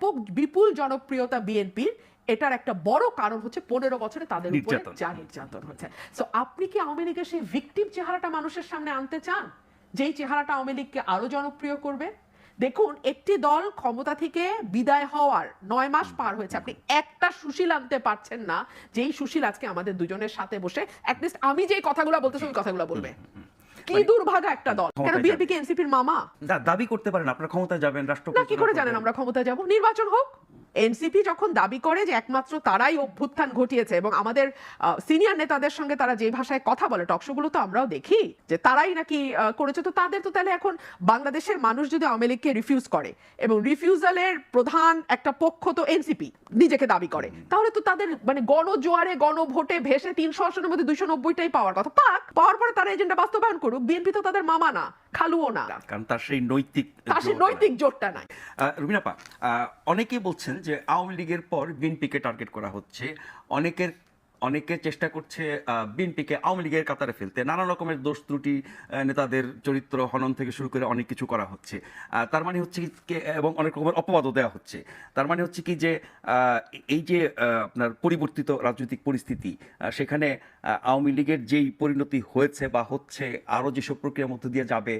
ব্যাপক বিপুল জনপ্রিয়তা বিএনপির। এটার একটা বড় কারণ হচ্ছে পনেরো বছরে তাদের উপরে যা নির্যাতন হচ্ছে। সো আপনি কি আওয়ামী লীগের সেই ভিকটিম চেহারাটা মানুষের সামনে আনতে চান? যেই চেহারাটা আওয়ামী লীগকে আরও জনপ্রিয় করবে? দেখুন একটি দল ক্ষমতা থেকে বিদায় হওয়ার নয় মাস পার হয়েছে। আপনি একটা সুশীল আনতে পারছেন না। যেই সুশীল আজকে আমাদের দুজনের সাথে বসে অ্যাটলিস্ট আমি যেই কথাগুলো বলতেছি ওই কথাগুলো বলবে। কি দুর্ভাগা একটা দল। কেন বিএনপি কি এনসিপির মামা? দা- দাবি করতে পারেন আপনারা ক্ষমতায় যাবেন রাষ্ট্র কি করে জানেন আমরা ক্ষমতায় যাব? নির্বাচন হোক। এনসিপি যখন দাবি করে যে একমাত্র তারাই অভ্যুত্থান ঘটিয়েছে এবং আমাদের সিনিয়র নেতাদের সঙ্গে তারা যে ভাষায় কথা বলে টকশোগুলো তো আমরাও দেখি যে তারাই নাকি করেছে তো তাদের তো তাহলে এখন বাংলাদেশের মানুষ যদি আওয়ামী লীগকে রিফিউজ করে এবং রিফিউজালের প্রধান একটা পক্ষ তো এনসিপি নিজেকে দাবি করে তাহলে তো তাদের মানে গণজোয়ারে গণভোটে ভেসে তিনশো আসনের মধ্যে দুইশো নব্বইটাই পাওয়ার কথা। পাক পাওয়ার পরে তারা এজেন্ডা বাস্তবায়ন করুক বিএনপি তো তাদের মামা না। খালুও না। কারণ তার সেই নৈতিক তার সেই নৈতিক জোরটা নাই। রুমিনাপা রুবিনাপা অনেকেই বলছেন যে আওয়ামী লীগের পর বিএনপিকে টার্গেট করা হচ্ছে। অনেকের অনেকে চেষ্টা করছে বিএনপিকে আওয়ামী লীগের কাতারে ফেলতে। নানা রকমের দোষ ত্রুটি নেতাদের চরিত্র হনন থেকে শুরু করে অনেক কিছু করা হচ্ছে। তার মানে হচ্ছে কি, এবং অনেক রকমের অপবাদও দেওয়া হচ্ছে। তার মানে হচ্ছে কি যে এই যে আপনার পরিবর্তিত রাজনৈতিক পরিস্থিতি সেখানে আওয়ামী লীগের যেই পরিণতি হয়েছে বা হচ্ছে, আরও যেসব প্রক্রিয়ার মধ্যে দিয়ে যাবে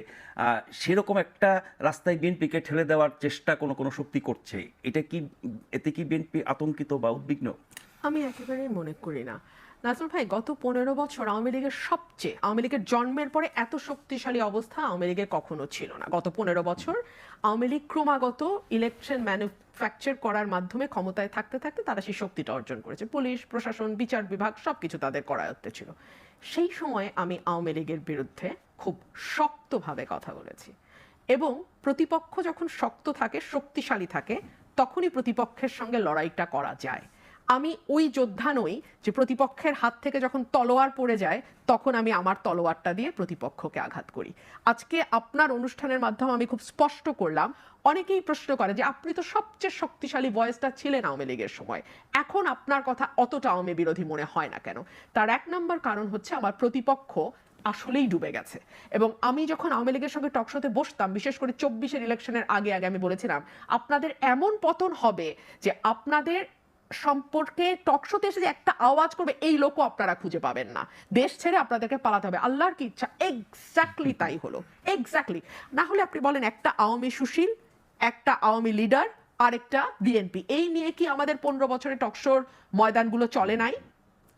সেরকম একটা রাস্তায় বিএনপিকে ঠেলে দেওয়ার চেষ্টা কোনো কোনো শক্তি করছে। এটা কি, এতে কি বিএনপি আতঙ্কিত বা উদ্বিগ্ন? আমি একেবারেই মনে করি না। নাজমুল ভাই, গত পনেরো বছর আওয়ামী লীগের সবচেয়ে, আওয়ামী লীগের জন্মের পরে এত শক্তিশালী অবস্থা আওয়ামী লীগের কখনো ছিল না। গত পনেরো বছর আওয়ামী লীগ ক্রমাগত ইলেকশন ম্যানুফ্যাকচার করার মাধ্যমে ক্ষমতায় থাকতে থাকতে তারা সেই শক্তিটা অর্জন করেছে। পুলিশ, প্রশাসন, বিচার বিভাগ, সবকিছু তাদের করায়ত্তে ছিল। সেই সময় আমি আওয়ামী লীগের বিরুদ্ধে খুব শক্তভাবে কথা বলেছি এবং প্রতিপক্ষ যখন শক্ত থাকে, শক্তিশালী থাকে, তখনই প্রতিপক্ষের সঙ্গে লড়াইটা করা যায়। আমি ওই যোদ্ধা নই যে প্রতিপক্ষের হাত থেকে যখন তলোয়ার পড়ে যায়, তখন আমি আমার তলোয়ারটা দিয়ে প্রতিপক্ষকে আঘাত করি। আজকে আপনার অনুষ্ঠানের মাধ্যমে আমি খুব স্পষ্ট করলাম, অনেকেই প্রশ্ন করে যে আপনি তো সবচেয়ে শক্তিশালী ভয়েসটা ছিলেন আওয়ামী লীগের সময়। এখন আপনার কথা অতটা আওয়ামী বিরোধী মনে হয় না কেন? তার এক নম্বর কারণ হচ্ছে আমার প্রতিপক্ষ আসলেই ডুবে গেছে। এবং আমি যখন আওয়ামী লীগের সঙ্গে টকশোতে বসতাম, বিশেষ করে চব্বিশের ইলেকশনের আগে আগে আমি বলেছিলাম, আপনাদের এমন পতন হবে যে আপনাদের সম্পর্কে টকশোতে এসে যে একটা আওয়াজ করবে এই লোকও আপনারা খুঁজে পাবেন না। দেশ ছেড়ে আপনাদেরকে পালাতে হবে। আল্লাহর কি ইচ্ছা? এক্স্যাক্টলি তাই হলো। এক্স্যাক্টলি না হলে আপনি বলেন একটা আওয়ামী সুশীল একটা আওয়ামী লিডার আরেকটা বিএনপি এই নিয়ে কি আমাদের পনেরো বছরে টকশোর ময়দানগুলো চলে নাই?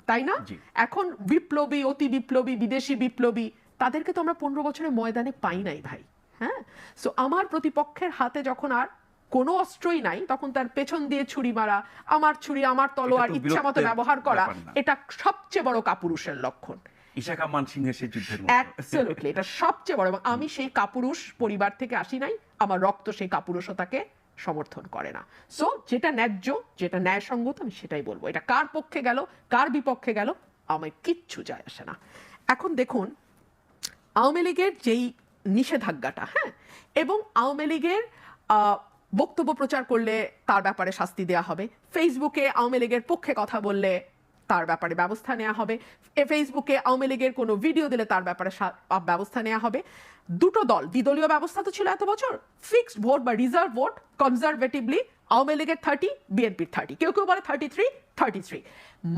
তাই না? এখন বিপ্লবী অতি বিপ্লবী বিদেশি বিপ্লবী তাদেরকে তো আমরা পনেরো বছরের ময়দানে পাই নাই ভাই। হ্যাঁ? সো আমার প্রতিপক্ষের হাতে যখন আর কোনো অস্ত্রই নাই তখন তার পেছন দিয়ে ছুরি মারা আমার ছুরি আমার তলোয়ার ইচ্ছা মতো ব্যবহার করা এটা সবচেয়ে বড় কাপুরুষের লক্ষণ। ইশাকা মানসিংহের সেই যুদ্ধের অ্যাবসলিউটলি এটা সবচেয়ে বড় এবং আমি সেই কাপুরুষ পরিবার থেকে আসি নাই আমার রক্ত সেই কাপুরুষতাকে সমর্থন করে না। সো যেটা ন্যায্য যেটা ন্যায়সঙ্গত আমি সেটাই বলব। এটা কার পক্ষে গেল কার বিপক্ষে গেল আমার কিচ্ছু যায় আসে না। এখন দেখুন আওয়ামী লীগের যেই নিষেধাজ্ঞাটা হ্যাঁ এবং আওয়ামী লীগের আহ, বক্তব্য প্রচার করলে তার ব্যাপারে শাস্তি দেওয়া হবে। ফেসবুকে আওয়ামী লীগের পক্ষে কথা বললে তার ব্যাপারে ব্যবস্থা নেওয়া হবে। ফেসবুকে আওয়ামী লীগের কোনো ভিডিও দিলে তার ব্যাপারে ব্যবস্থা নেওয়া হবে। দুটো দল, দ্বিদলীয় ব্যবস্থা তো ছিল এত বছর। ফিক্সড ভোট বা রিজার্ভ ভোট কনজারভেটিভলি আওয়ামী লীগের থার্টি বিএনপির থার্টি কেউ কেউ বলে থার্টি থ্রি থার্টি থ্রি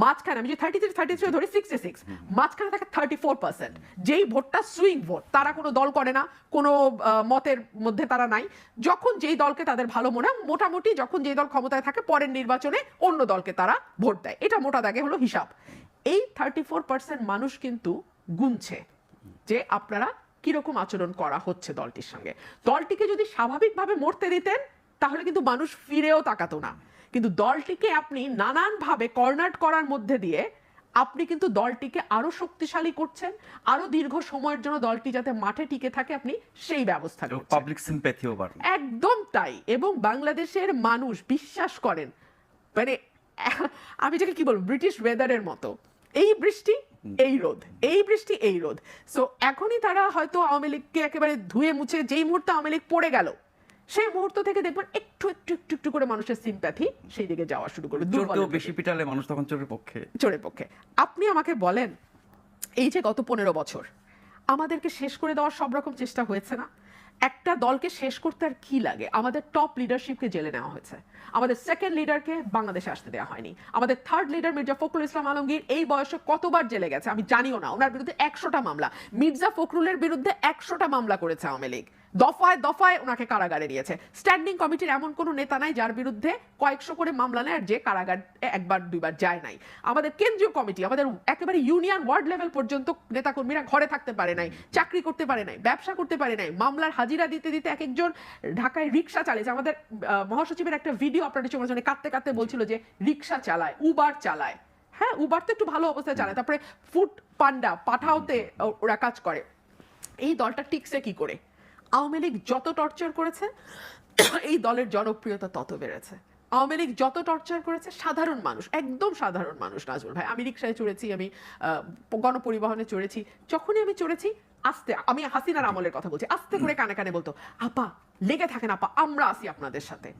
মাঝখানে, আমি যদি থার্টি থ্রি থার্টি থ্রি ধরি সিক্সটি সিক্স মাঝখানে থাকে থার্টি ফোর পার্সেন্ট যেই ভোটটা সুইং ভোট তারা কোনো দল করে না, কোনো মতের মধ্যে তারা নাই। যখন যেই দলকে তাদের ভালো মনে হয়, মোটামুটি যখন যেই দল ক্ষমতায় থাকে, পরের নির্বাচনে অন্য দলকে তারা ভোট দেয়। এটা মোটা দাগে হলো হিসাব। এই থার্টি ফোর পার্সেন্ট মানুষ কিন্তু গুনছে যে আপনারা কীরকম আচরণ করা হচ্ছে দলটির সঙ্গে। দলটিকে যদি স্বাভাবিকভাবে মরতে দিতেন তাহলে কিন্তু মানুষ ফিরেও তাকাতো না। কিন্তু দলটিকে আপনি নানানভাবে কর্নার করার মধ্যে দিয়ে আপনি কিন্তু দলটিকে আরও শক্তিশালী করছেন আরও দীর্ঘ সময়ের জন্য দলটি যাতে মাঠে টিকে থাকে আপনি সেই ব্যবস্থা পাবলিক সিম্প্যাথিও বাড়বে একদম তাই। এবং বাংলাদেশের মানুষ বিশ্বাস করেন মানে আমি যেটা কি বলব ব্রিটিশ ওয়েদারের মতো। এই বৃষ্টি এই রোদ এই বৃষ্টি এই রোদ। সো এখনই তারা হয়তো আওয়ামী লীগকে একেবারে ধুয়ে মুছে যেই মুহূর্তে আওয়ামী লীগ পড়ে গেল সেই মুহূর্ত থেকে দেখবেন একটু একটু একটু একটু করে মানুষের সিম্প্যাথি সেই দিকে যাওয়া শুরু করবে বেশি পিটালে মানুষ তখন চোরের পক্ষে। চোরের পক্ষে। আপনি আমাকে বলেন এই যে গত পনেরো বছর আমাদেরকে শেষ করে দেওয়ার সব রকম চেষ্টা হয়েছে না? একটা দলকে শেষ করতে আর কি লাগে? আমাদের টপ লিডারশিপকে জেলে নেওয়া হয়েছে। আমাদের সেকেন্ড লিডারকে বাংলাদেশে আসতে দেওয়া হয়নি। আমাদের থার্ড লিডার মির্জা ফখরুল ইসলাম আলমগীর এই বয়সে কতবার জেলে গেছে? আমি জানিও না। ওনার বিরুদ্ধে একশোটা মামলা। মির্জা ফখরুলের বিরুদ্ধে একশোটা মামলা করেছে আওয়ামী লীগ। দফায় দফায় ওনাকে কারাগারে নিয়েছে। স্ট্যান্ডিং কমিটির এমন কোনো নেতা নাই যার বিরুদ্ধে কয়েকশো করে মামলা নেয় আর যে কারাগার একবার দুইবার যায় নাই। আমাদের কেন্দ্রীয় কমিটি আমাদের একেবারে ইউনিয়ন ওয়ার্ড লেভেল পর্যন্ত নেতাকর্মীরা ঘরে থাকতে পারে নাই, চাকরি করতে পারে নাই, ব্যবসা করতে পারে নাই, মামলার হাজিরা দিতে দিতে এক একজন ঢাকায় রিক্সা চালিয়েছে আমাদের মহাসচিবের একটা ভিডিও আপনার চোখের সামনে কাঁদতে কাঁদতে বলছিল যে রিক্সা চালায় উবার চালায়। হ্যাঁ উবার তো একটু ভালো অবস্থায় চালায়। তারপরে ফুড পান্ডা পাঠাওতে ওরা কাজ করে। এই দলটা টিকছে কি করে? আওয়ামী লীগ যত টর্চার করেছে, এই দলের জনপ্রিয়তা তত বেড়েছে। আওয়ামী লীগ যত টর্চার করেছে, সাধারণ মানুষ, একদম সাধারণ মানুষ, নাজমুল ভাই। আমি রিক্সায় চড়েছি, আমি গণপরিবহনে চড়েছি। যখনই আমি চড়েছি, আস্তে, আমি হাসিনার আমলের কথা বলছি, আস্তে করে কানে কানে বলতো, আপা, লেগে থাকেন, আপা, আমরা আসি আপনাদের সাথে।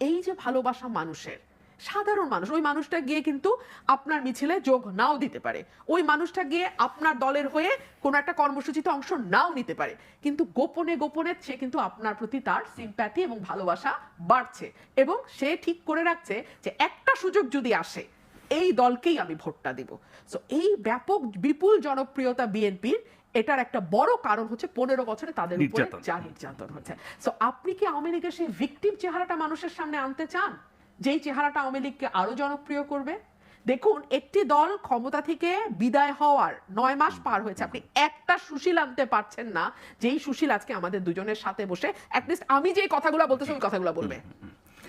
এই যে ভালোবাসা মানুষের সাধারণ মানুষ ওই মানুষটা গিয়ে কিন্তু আপনার মিছিলে যোগ নাও দিতে পারে। ওই মানুষটা গিয়ে আপনার দলের হয়ে কোনো একটা কর্মসূচিতে অংশ নাও নিতে পারে। কিন্তু গোপনে গোপনে সে কিন্তু আপনার প্রতি তার সিম্প্যাথি এবং ভালোবাসা বাড়ছে এবং সে ঠিক করে রাখছে যে একটা সুযোগ যদি আসে এই দলকেই আমি ভোটটা দিব। সো এই ব্যাপক বিপুল জনপ্রিয়তা বিএনপির এটার একটা বড় কারণ হচ্ছে পনেরো বছরে তাদের উপরে। যা নির্যাতন হচ্ছে। সো আপনি কি আওয়ামী লীগের সেই ভিকটিম চেহারাটা মানুষের সামনে আনতে চান? যেই চেহারাটা আওয়ামী লীগকে আরও জনপ্রিয় করবে, দেখুন, একটি দল ক্ষমতা থেকে বিদায় হওয়ার নয় মাস পার হয়েছে। আপনি একটা সুশীল আনতে পারছেন না, যেই সুশীল আজকে আমাদের দুজনের সাথে বসে অ্যাটলিস্ট আমি যে কথাগুলো বলতে ওই কথাগুলো বলবে।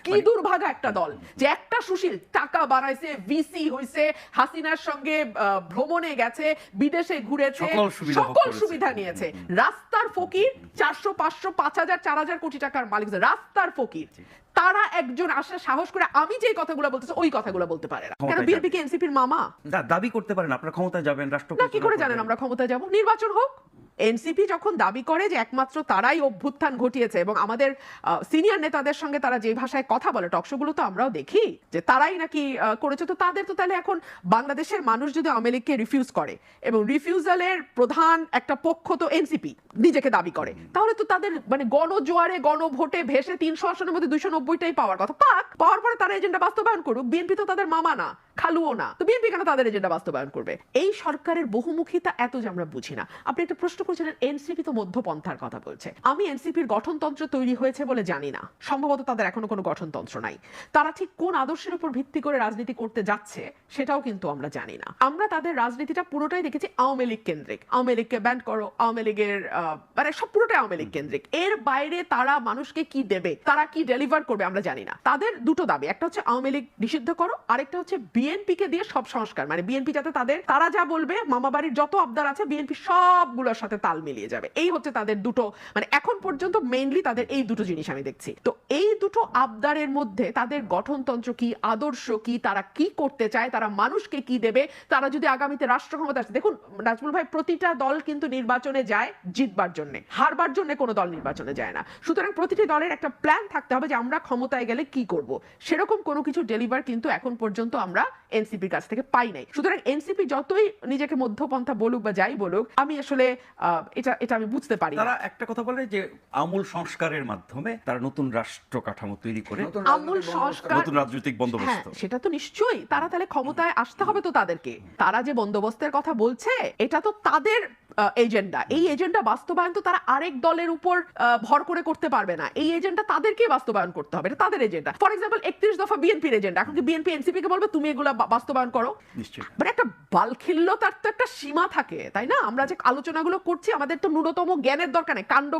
কি দুর্ভাগা একটা দল যে একটা সুশীল টাকা বাড়াইছে ভিসি হইছে হাসিনার সঙ্গে ভ্রমণে গেছে বিদেশে ঘুরেছে সকল সুবিধা নিয়েছে। রাস্তার ফকির চারশো পাঁচশো পাঁচ হাজার চার হাজার কোটি টাকার মালিক রাস্তার ফকির। তারা একজন আসে সাহস করে আমি যে কথাগুলো বলতেছি ওই কথাগুলো বলতে পারে না। কেন ক্ষমতায় বিএনপি কি এনসিপির মামা? দাবি করতে পারেন আপনারা ক্ষমতায় যাবেন রাষ্ট্র না কি করে জানেন আমরা ক্ষমতা যাব? নির্বাচন হোক। এনসিপি যখন দাবি করে যে একমাত্র তারাই অভ্যুত্থান ঘটিয়েছে এবং আমাদের সিনিয়র নেতাদের সঙ্গে তারা যে ভাষায় কথা বলে টকশোগুলো তো আমরাও দেখি যে তারাই নাকি করেছে তো তাদের তো তাহলে এখন বাংলাদেশের মানুষ যদি আওয়ামী লীগকে রিফিউজ করে এবং রিফিউজালের প্রধান একটা পক্ষ তো এনসিপি নিজেকে দাবি করে তাহলে তো তাদের মানে গণজোয়ারে গণভোটে ভেসে তিনশো আসনের মধ্যে দুইশো নব্বইটাই পাওয়ার কথা। পাক পাওয়ার পরে তারা এজেন্ডা বাস্তবায়ন করুক বিএনপি তো তাদের মামা না। খালুও না। তো বিএনপি কেন তাদের এজেন্ডা বাস্তবায়ন করবে? এই সরকারের বহুমুখিতা এত যে আমরা বুঝি না। আপনি একটা প্রশ্ন করেছিলেন, এনসিপি তো মধ্যপন্থার কথা বলছে। আমি এনসিপির গঠনতন্ত্র তৈরি হয়েছে বলে জানি না। সম্ভবত তাদের এখনও কোনো গঠনতন্ত্র নাই। তারা ঠিক কোন আদর্শের উপর ভিত্তি করে রাজনীতি করতে যাচ্ছে, সেটাও কিন্তু আমরা জানি না। আমরা তাদের রাজনীতিটা পুরোটাই দেখেছি আওয়ামী লীগ কেন্দ্রিক। আওয়ামী লীগকে ব্যান্ড করো, আওয়ামী লীগের মানে সব পুরোটাই আওয়ামী লীগ কেন্দ্রিক। এর বাইরে তারা মানুষকে কি দেবে? তারা কি ডেলিভার করবে আমরা জানি না। তাদের দুটো দাবি, একটা হচ্ছে আওয়ামী লীগ নিষিদ্ধ করো, আরেকটা হচ্ছে বিএনপি কে দিয়ে সব সংস্কার মানে বিএনপি যাতে তাদের, তারা যা বলবে মামা বাড়ির যত আবদার আছে বিএনপি সবগুলোর সাথে তাল মিলিয়ে যাবে। এই হচ্ছে তাদের দুটো মানে এখন পর্যন্ত মেইনলি তাদের এই দুটো জিনিস আমি দেখছি। তো এই দুটো আবদারের মধ্যে তাদের গঠনতন্ত্র কি, আদর্শ কি, তারা কি করতে চায়, তারা মানুষকে কি দেবে, তারা যদি আগামীতে রাষ্ট্র ক্ষমতা আসে, দেখুন, নাজমুল ভাই, প্রতিটা দল কিন্তু নির্বাচনে যায় জিতবার জন্য, হারবার জন্য কোনো দল নির্বাচনে যায় না। সুতরাং প্রতিটি দলের একটা প্ল্যান থাকতে হবে যে আমরা ক্ষমতায় গেলে কি করব। সেরকম কোনো কিছু ডেলিভার কিন্তু এখন পর্যন্ত আমরা এনসিপির কাছ থেকে পাই নাই। সুতরাং এনসিপি যতই নিজেকে মধ্যপন্থা বলুক বা যাই বলুক আমি আসলে এটা এটা আমি বুঝতে পারি তারা একটা কথা বলে যে আমূল সংস্কারের মাধ্যমে তারা নতুন রাষ্ট্র কাঠামো তৈরি করে আমূল সংস্কার নতুন রাজনৈতিক হ্যাঁ বন্দোবস্ত সেটা তো নিশ্চয়ই। তারা তাহলে ক্ষমতায় আসতে হবে তো তাদেরকে। তারা যে বন্দোবস্তের কথা বলছে এটা তো তাদের এজেন্ডা এই এজেন্ডা বাস্তবায়ন তো তারা আরেক দলের উপর ভর করে করতে পারবে না। এই এজেন্ডা তাদেরকে বাস্তবায়ন করতে হবে। এটা তাদের এজেন্ডা ফর এক্সাম্পল একত্রিশ দফা বিএনপির এজেন্ডা এখন কি বিএনপি এনসিপি কে বলবে তুমি এগুলো বাস্তবায়ন করো? নিশ্চয়ই। মানে একটা বালখিল্যতার তো একটা সীমা থাকে তাই না? আমরা যে আলোচনাগুলো করছি আমাদের তো ন্যূনতম জ্ঞানের দরকার নেই। কাণ্ড